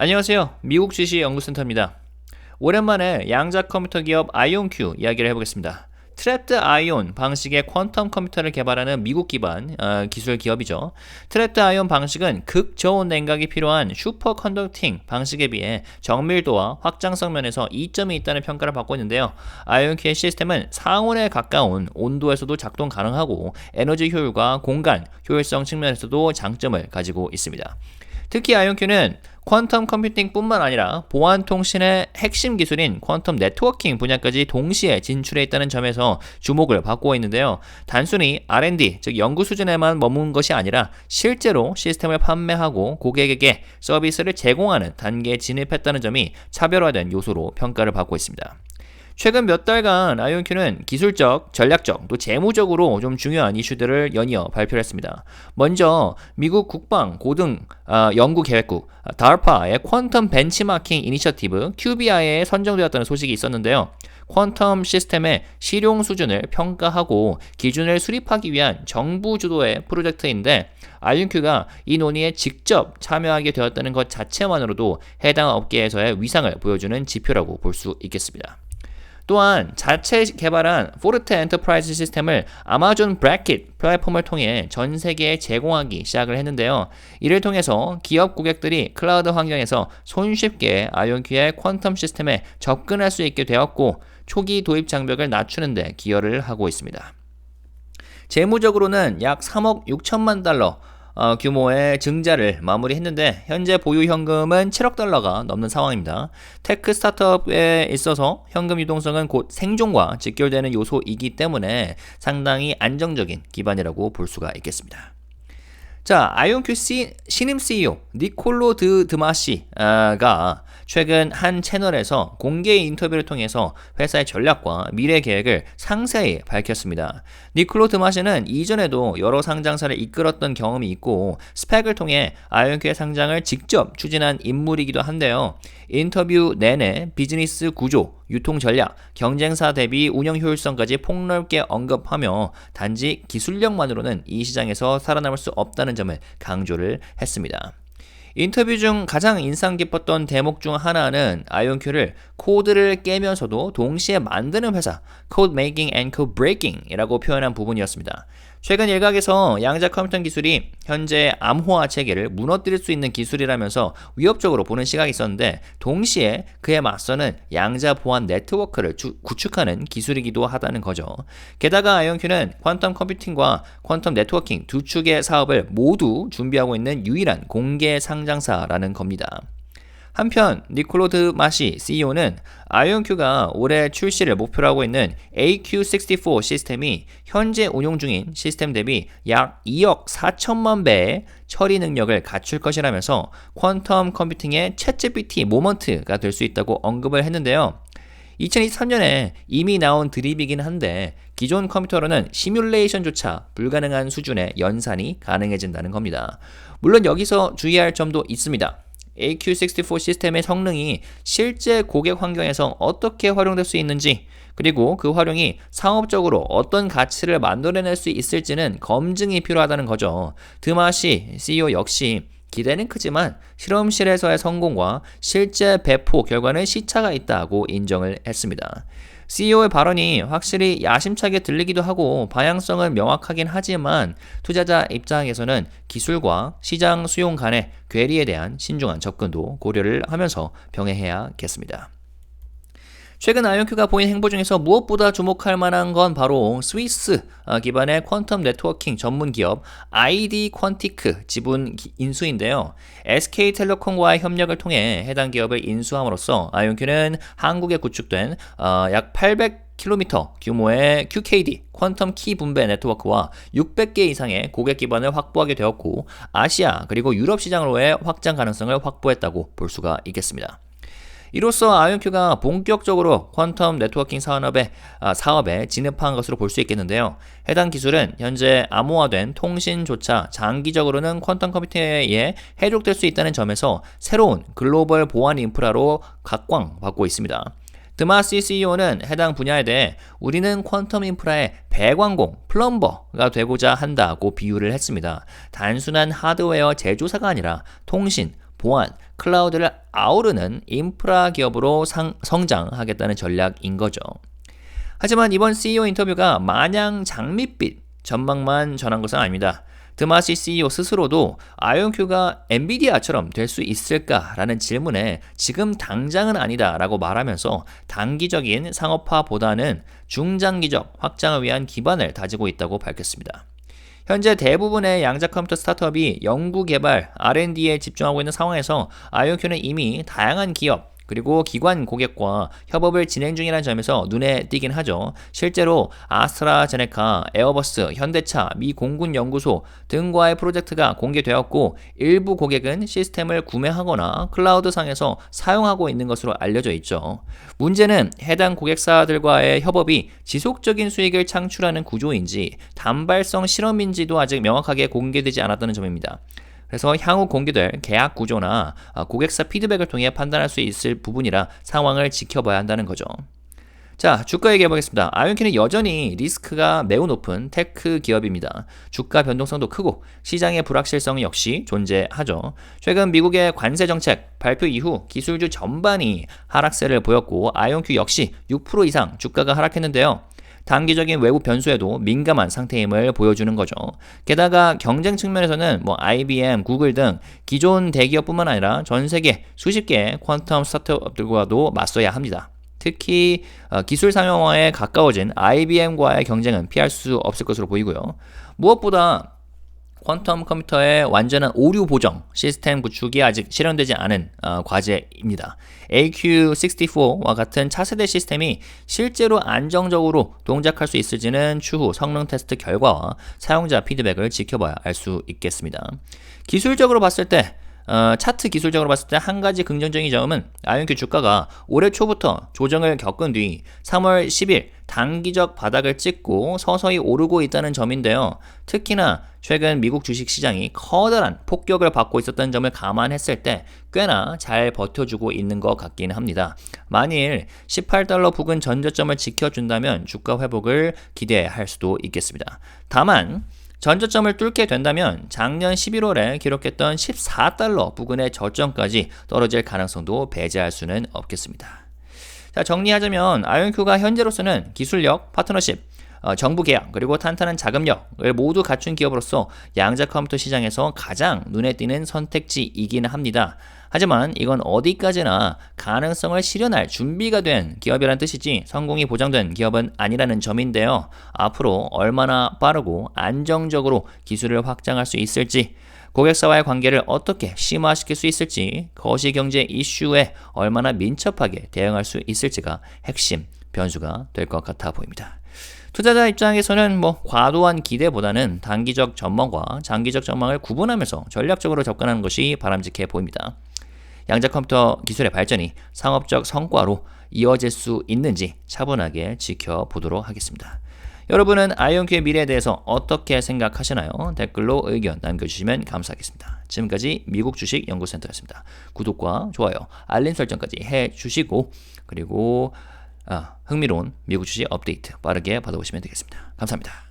안녕하세요. 미국 주식 연구센터입니다. 오랜만에 양자 컴퓨터 기업 아이온큐 이야기를 해보겠습니다. 트랩드 아이온 방식의 퀀텀 컴퓨터를 개발하는 미국 기반 어, 기술 기업이죠. 트랩드 아이온 방식은 극저온 냉각이 필요한 슈퍼 컨덕팅 방식에 비해 정밀도와 확장성 면에서 이점이 있다는 평가를 받고 있는데요. 아이온큐의 시스템은 상온에 가까운 온도에서도 작동 가능하고 에너지 효율과 공간 효율성 측면에서도 장점을 가지고 있습니다. 특히 아이온큐는 퀀텀 컴퓨팅뿐만 아니라 보안 통신의 핵심 기술인 퀀텀 네트워킹 분야까지 동시에 진출해 있다는 점에서 주목을 받고 있는데요. 단순히 R&D, 즉 연구 수준에만 머문 것이 아니라 실제로 시스템을 판매하고 고객에게 서비스를 제공하는 단계에 진입했다는 점이 차별화된 요소로 평가를 받고 있습니다. 최근 몇 달간 아이온큐는 기술적, 전략적, 또 재무적으로 좀 중요한 이슈들을 연이어 발표를 했습니다. 먼저 미국 국방 고등 어, 연구 계획국 DARPA의 퀀텀 벤치마킹 이니셔티브 QBI에 선정되었다는 소식이 있었는데요. 퀀텀 시스템의 실용 수준을 평가하고 기준을 수립하기 위한 정부 주도의 프로젝트인데 아이온큐가 이 논의에 직접 참여하게 되었다는 것 자체만으로도 해당 업계에서의 위상을 보여주는 지표라고 볼 수 있겠습니다. 또한 자체 개발한 포르테 엔터프라이즈 시스템을 아마존 브래킷 플랫폼을 통해 전 세계에 제공하기 시작을 했는데요. 이를 통해서 기업 고객들이 클라우드 환경에서 손쉽게 아이온큐의 퀀텀 시스템에 접근할 수 있게 되었고 초기 도입 장벽을 낮추는 데 기여를 하고 있습니다. 재무적으로는 약 3억 6천만 달러 어, 규모의 증자를 마무리했는데 현재 보유 현금은 7억 달러가 넘는 상황입니다. 테크 스타트업에 있어서 현금 유동성은 곧 생존과 직결되는 요소이기 때문에 상당히 안정적인 기반이라고 볼 수가 있겠습니다. 자, 아이온큐 신임 CEO 니콜로 드 드마시가 최근 한 채널에서 공개 인터뷰를 통해서 회사의 전략과 미래 계획을 상세히 밝혔습니다. 니콜로 드마시는 이전에도 여러 상장사를 이끌었던 경험이 있고 스펙을 통해 아이온큐의 상장을 직접 추진한 인물이기도 한데요. 인터뷰 내내 비즈니스 구조, 유통 전략, 경쟁사 대비 운영 효율성까지 폭넓게 언급하며 단지 기술력만으로는 이 시장에서 살아남을 수 없다는 점을 강조를 했습니다. 인터뷰 중 가장 인상 깊었던 대목 중 하나는 아이온큐를 코드를 깨면서도 동시에 만드는 회사, Code Making and Code Breaking이라고 표현한 부분이었습니다. 최근 일각에서 양자 컴퓨터 기술이 현재 암호화 체계를 무너뜨릴 수 있는 기술이라면서 위협적으로 보는 시각이 있었는데 동시에 그에 맞서는 양자 보안 네트워크를 주, 구축하는 기술이기도 하다는 거죠. 게다가 아이온큐는 퀀텀 컴퓨팅과 퀀텀 네트워킹 두 축의 사업을 모두 준비하고 있는 유일한 공개 상장사라는 겁니다. 한편 니콜로드 마시 CEO는 아이온큐가 올해 출시를 목표로 하고 있는 AQ64 시스템이 현재 운용 중인 시스템 대비 약 2억 4천만 배의 처리 능력을 갖출 것이라면서 퀀텀 컴퓨팅의 챗GPT 모먼트가 될 수 있다고 언급을 했는데요. 2023년에 이미 나온 드립이긴 한데 기존 컴퓨터로는 시뮬레이션조차 불가능한 수준의 연산이 가능해진다는 겁니다. 물론 여기서 주의할 점도 있습니다. AQ64 시스템의 성능이 실제 고객 환경에서 어떻게 활용될 수 있는지 그리고 그 활용이 상업적으로 어떤 가치를 만들어낼 수 있을지는 검증이 필요하다는 거죠. 드마시 CEO 역시 기대는 크지만 실험실에서의 성공과 실제 배포 결과는 시차가 있다고 인정을 했습니다. CEO의 발언이 확실히 야심차게 들리기도 하고 방향성은 명확하긴 하지만 투자자 입장에서는 기술과 시장 수용 간의 괴리에 대한 신중한 접근도 고려를 하면서 병행해야겠습니다. 최근 아이온큐가 보인 행보 중에서 무엇보다 주목할 만한 건 바로 스위스 아, 기반의 퀀텀 네트워킹 전문 기업 아이디 퀀티크 지분 인수인데요. SK텔레콤과의 협력을 통해 해당 기업을 인수함으로써 아이온큐는 한국에 구축된 어, 약 800. 킬로미터 규모의 QKD 퀀텀 키 분배 네트워크와 600개 이상의 고객 기반을 확보하게 되었고 아시아 그리고 유럽 시장으로의 확장 가능성을 확보했다고 볼 수가 있겠습니다. 이로써 아이온큐가 본격적으로 퀀텀 네트워킹 산업에, 아, 사업에 진입한 것으로 볼 수 있겠는데요. 해당 기술은 현재 암호화된 통신조차 장기적으로는 퀀텀 컴퓨터에 해독될 수 있다는 점에서 새로운 글로벌 보안 인프라로 각광받고 있습니다. 드마시 CEO는 해당 분야에 대해 우리는 퀀텀 인프라의 배관공, 플럼버가 되고자 한다고 비유를 했습니다. 단순한 하드웨어 제조사가 아니라 통신, 보안, 클라우드를 아우르는 인프라 기업으로 상, 성장하겠다는 전략인 거죠. 하지만 이번 CEO 인터뷰가 마냥 장밋빛 전망만 전한 것은 아닙니다. 드마시 CEO 스스로도 아이온큐가 엔비디아처럼 될 수 있을까라는 질문에 지금 당장은 아니다라고 말하면서 단기적인 상업화보다는 중장기적 확장을 위한 기반을 다지고 있다고 밝혔습니다. 현재 대부분의 양자 컴퓨터 스타트업이 연구 개발, R&D에 집중하고 있는 상황에서 아이온큐는 이미 다양한 기업, 그리고 기관 고객과 협업을 진행 중이라는 점에서 눈에 띄긴 하죠. 실제로 아스트라제네카, 에어버스, 현대차, 미 공군 연구소 등과의 프로젝트가 공개되었고 일부 고객은 시스템을 구매하거나 클라우드 상에서 사용하고 있는 것으로 알려져 있죠. 문제는 해당 고객사들과의 협업이 지속적인 수익을 창출하는 구조인지 단발성 실험인지도 아직 명확하게 공개되지 않았다는 점입니다. 그래서 향후 공개될 계약 구조나 어, 고객사 피드백을 통해 판단할 수 있을 부분이라 상황을 지켜봐야 한다는 거죠. 자, 주가 얘기해 보겠습니다. 아이온키는 여전히 리스크가 매우 높은 테크 기업입니다. 주가 변동성도 크고 시장의 불확실성 역시 존재하죠. 최근 미국의 관세 정책 발표 이후 기술주 전반이 하락세를 보였고 아이온큐 역시 6% 이상 주가가 하락했는데요. 단기적인 외부 변수에도 민감한 상태임을 보여주는 거죠. 게다가 경쟁 측면에서는 뭐 IBM, 구글 등 기존 대기업뿐만 아니라 전 세계 수십 개의 퀀텀 스타트업들과도 맞서야 합니다. 특히 어, 기술 상용화에 가까워진 IBM과의 경쟁은 피할 수 없을 것으로 보이고요. 무엇보다 퀀텀 컴퓨터의 완전한 오류 보정 시스템 구축이 아직 실현되지 않은 어, 과제입니다. AQ64와 같은 차세대 시스템이 실제로 안정적으로 동작할 수 있을지는 추후 성능 테스트 결과와 사용자 피드백을 지켜봐야 알 수 있겠습니다. 기술적으로 봤을 때 어, 차트 기술적으로 봤을 때 한 가지 긍정적인 점은 아이온큐 주가가 올해 초부터 조정을 겪은 뒤 3월 10일 단기적 바닥을 찍고 서서히 오르고 있다는 점인데요. 특히나 최근 미국 주식 시장이 커다란 폭격을 받고 있었던 점을 감안했을 때 꽤나 잘 버텨주고 있는 것 같긴 합니다. 만일 18달러 부근 전저점을 지켜준다면 주가 회복을 기대할 수도 있겠습니다. 다만 전저점을 뚫게 된다면 작년 11월에 기록했던 14달러 부근의 저점까지 떨어질 가능성도 배제할 수는 없겠습니다. 자, 정리하자면 아이온큐가 현재로서는 기술력, 파트너십, 어, 정부 계약 그리고 탄탄한 자금력을 모두 갖춘 기업으로서 양자 컴퓨터 시장에서 가장 눈에 띄는 선택지이기는 합니다. 하지만 이건 어디까지나 가능성을 실현할 준비가 된 기업이라는 뜻이지 성공이 보장된 기업은 아니라는 점인데요. 앞으로 얼마나 빠르고 안정적으로 기술을 확장할 수 있을지 고객사와의 관계를 어떻게 심화시킬 수 있을지 거시경제 이슈에 얼마나 민첩하게 대응할 수 있을지가 핵심 변수가 될 것 같아 보입니다. 투자자 입장에서는 뭐 과도한 기대보다는 단기적 전망과 장기적 전망을 구분하면서 전략적으로 접근하는 것이 바람직해 보입니다. 양자 컴퓨터 기술의 발전이 상업적 성과로 이어질 수 있는지 차분하게 지켜보도록 하겠습니다. 여러분은 아이온큐의 미래에 대해서 어떻게 생각하시나요? 댓글로 의견 남겨주시면 감사하겠습니다. 지금까지 미국 주식 연구센터였습니다. 구독과 좋아요, 알림 설정까지 해주시고 그리고 아, 흥미로운 미국 주식 업데이트 빠르게 받아보시면 되겠습니다. 감사합니다.